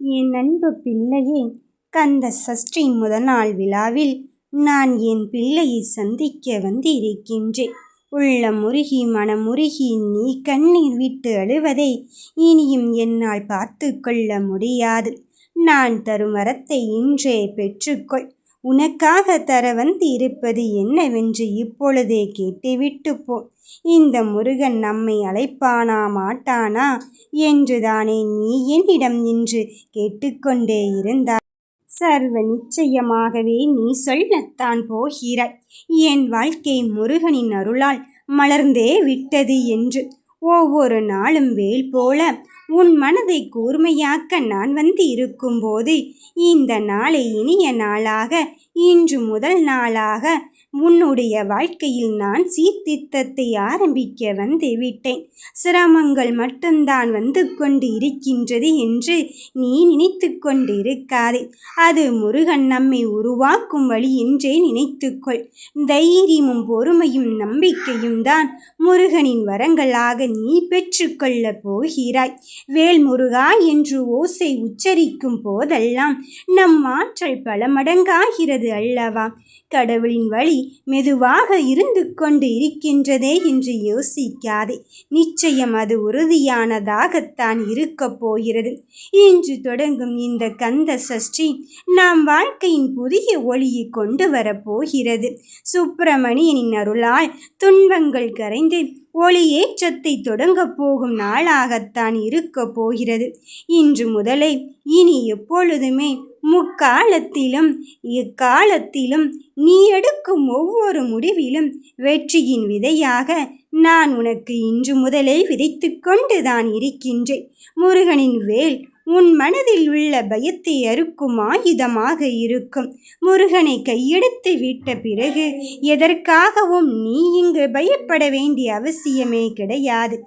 என் அன்பு பிள்ளையே கந்த சஷ்டி முதல் நாள் விழாவில் நான் என் பிள்ளையை சந்திக்க வந்திருக்கின்றேன். உள்ள முருகி மனமுருகி நீ கண்ணீர் விட்டு அழுவதை இனியும் என்னால் பார்த்து கொள்ள முடியாது. நான் தரும் வரத்தை இன்றே பெற்றுக்கொள். உனக்காக தர வந்து இருப்பது என்னவென்று இப்பொழுதே கேட்டுவிட்டு போ. இந்த முருகன் நம்மை அழைப்பானா மாட்டானா என்றுதானே நீ என்னிடம் நின்று கேட்டுக்கொண்டே இருந்தாய். சர்வ நிச்சயமாகவே நீ சொல்லத்தான் போகிறாய். என் வாழ்க்கை முருகனின் அருளால் மலர்ந்தே விட்டது என்று. ஒவ்வொரு நாளும் வேல் போல உன் மனதை கூர்மையாக்க நான் வந்து இருக்கும்போது இந்த நாளை இனிய நாளாக இன்று முதல் நாளாக உன்னுடைய வாழ்க்கையில் நான் சீர்திருத்தத்தை ஆரம்பிக்க வந்து விட்டேன் சிரமங்கள் மட்டும்தான் வந்து கொண்டு இருக்கின்றது என்று நீ நினைத்து கொண்டு இருக்காதே அது முருகன் நம்மை உருவாக்கும் வழி என்றே நினைத்துக்கொள். தைரியமும் பொறுமையும் நம்பிக்கையும் தான் முருகனின் வரங்களாக நீ பெற்றுக்கொள்ளப் போகிறாய். வேல் முருகா என்று ஓசை உச்சரிக்கும் போதெல்லாம் நம் ஆற்றல் பல மடங்காகிறது அல்லவா? கடவுளின் வழி மெதுவாக இருந்து கொண்டு இருக்கின்றதே என்று யோசிக்காதே. நிச்சயம் அது உறுதியானதாகத்தான் இருக்கப் போகிறது. இன்று தொடங்கும் இந்த கந்த சஷ்டி நாம் வாழ்க்கையின் புதிய ஒளியை கொண்டு வரப்போகிறது சுப்பிரமணியனின் அருளால் துன்பங்கள் கரைந்து ஒளியேற்றத்தை தொடங்கப் போகும் நாளாகத்தான் இருக்கப் போகிறது. இன்று முதலே இனி எப்பொழுதுமே முக்காலத்திலும் இக்காலத்திலும் நீ எடுக்கும் ஒவ்வொரு முடிவிலும் வெற்றியின் விதையாக நான் உனக்கு இன்று முதலே விதைத்து கொண்டுதான் இருக்கின்றேன். முருகனின் வேல் உன் மனதில் உள்ள பயத்தை அறுக்கும் ஆயுதமாக இருக்கும். முருகனை கையெடுத்து விட்ட பிறகு எதற்காகவும் நீ இங்கு பயப்பட வேண்டிய அவசியமே கிடையாது.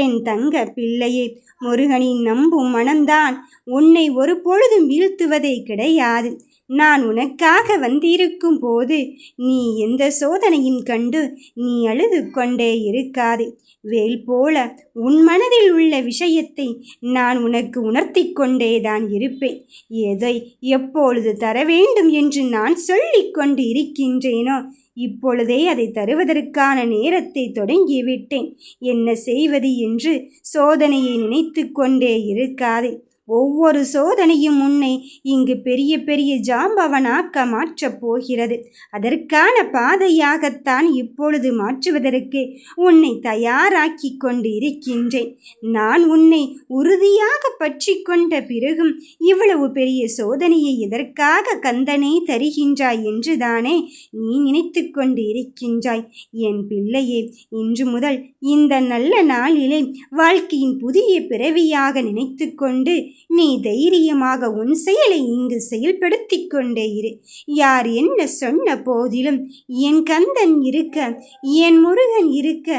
என் தங்க பிள்ளையே முருகனின் நம்பும் மனம்தான் உன்னை ஒரு பொழுதும் வீழ்த்துவதே கிடையாது. நான் உனக்காக வந்திருக்கும் போது நீ எந்த சோதனையும் கண்டு நீ அழுது கொண்டே இருக்காது. வேல் போல உன் மனதில் உள்ள விஷயத்தை நான் உனக்கு உணர்த்தி கொண்டேதான் இருப்பேன். எதை எப்பொழுது தர வேண்டும் என்று நான் சொல்லிக் கொண்டு இருக்கின்றேனோ இப்பொழுதே அதை தருவதற்கான நேரத்தை தொடங்கிவிட்டேன். என்ன செய்வது என்று சோதனையை நினைத்து கொண்டே இருக்காதே. ஒவ்வொரு சோதனையும் உன்னை இங்கு பெரிய பெரிய ஜாம்பவனாக்க மாற்றப் போகிறது. அதற்கான பாதையாகத்தான் இப்பொழுது மாற்றுவதற்கு உன்னை தயாராக்கி கொண்டு இருக்கின்றேன் நான் உன்னை உறுதியாக பற்றி கொண்ட பிறகும் இவ்வளவு பெரிய சோதனையை எதற்காக கந்தனை தருகின்றாய் என்றுதானே நீ நினைத்து கொண்டு இருக்கின்றாய் என் பிள்ளையே இன்று முதல் இந்த நல்ல நாளிலே வாழ்க்கையின் புதிய பிறவியாக நினைத்து கொண்டு நீ தைரியமாக உன் செயலை இங்கு செயல்படுத்தி கொண்டே இரு. யார் என்ன சொன்ன போதிலும் என் கந்தன் இருக்க என் முருகன் இருக்க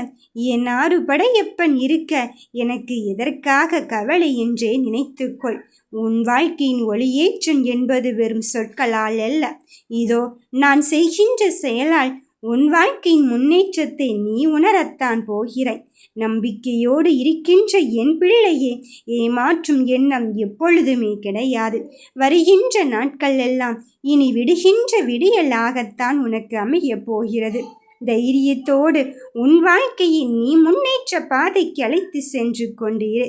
என் ஆறு படையப்பன் இருக்க எனக்கு எதற்காக கவலை என்றே நினைத்துக்கொள். உன் வாழ்க்கையின் ஒளியேற்றம் என்பது வெறும் சொற்களால் அல்ல. இதோ நான் செய்கின்ற செயலால் உன் வாழ்க்கையின் முன்னேற்றத்தை நீ உணரத்தான் போகிறாய். நம்பிக்கையோடு இருக்கின்ற என் பிள்ளையே ஏமாற்றும் எண்ணம் எப்பொழுதுமே கிடையாது. வருகின்ற நாட்கள் எல்லாம் இனி விடுகின்ற விடியலாகத்தான் உனக்கு அமையப் போகிறது. தைரியத்தோடு உன் வாழ்க்கையை நீ முன்னேற்ற பாதைக்கு அழைத்து சென்று கொண்டிரு.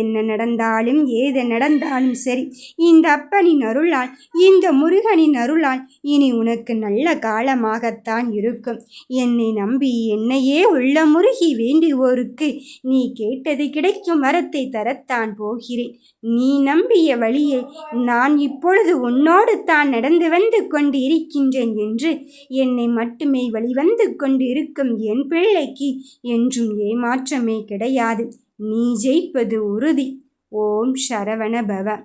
என்ன நடந்தாலும் ஏது நடந்தாலும் சரி இந்த அப்பனின் அருளால் இந்த முருகனின் அருளால் இனி உனக்கு நல்ல காலமாகத்தான் இருக்கும். என்னை நம்பி என்னையே உள்ள முருகி வேண்டுவோருக்கு நீ கேட்டது கிடைக்கும் வரத்தை தரத்தான் போகிறேன். நீ நம்பிய வழியை நான் இப்பொழுது உன்னோடு தான் நடந்து வந்து கொண்டு இருக்கின்றேன் என்று என்னை மட்டுமே வழிவந்து கொண்டிருக்கும் என் பிள்ளைக்கு என்றும் ஏமாற்றமே கிடையாது. நீ ஜெயிப்பது உறுதி. ஓம் சரவண பவ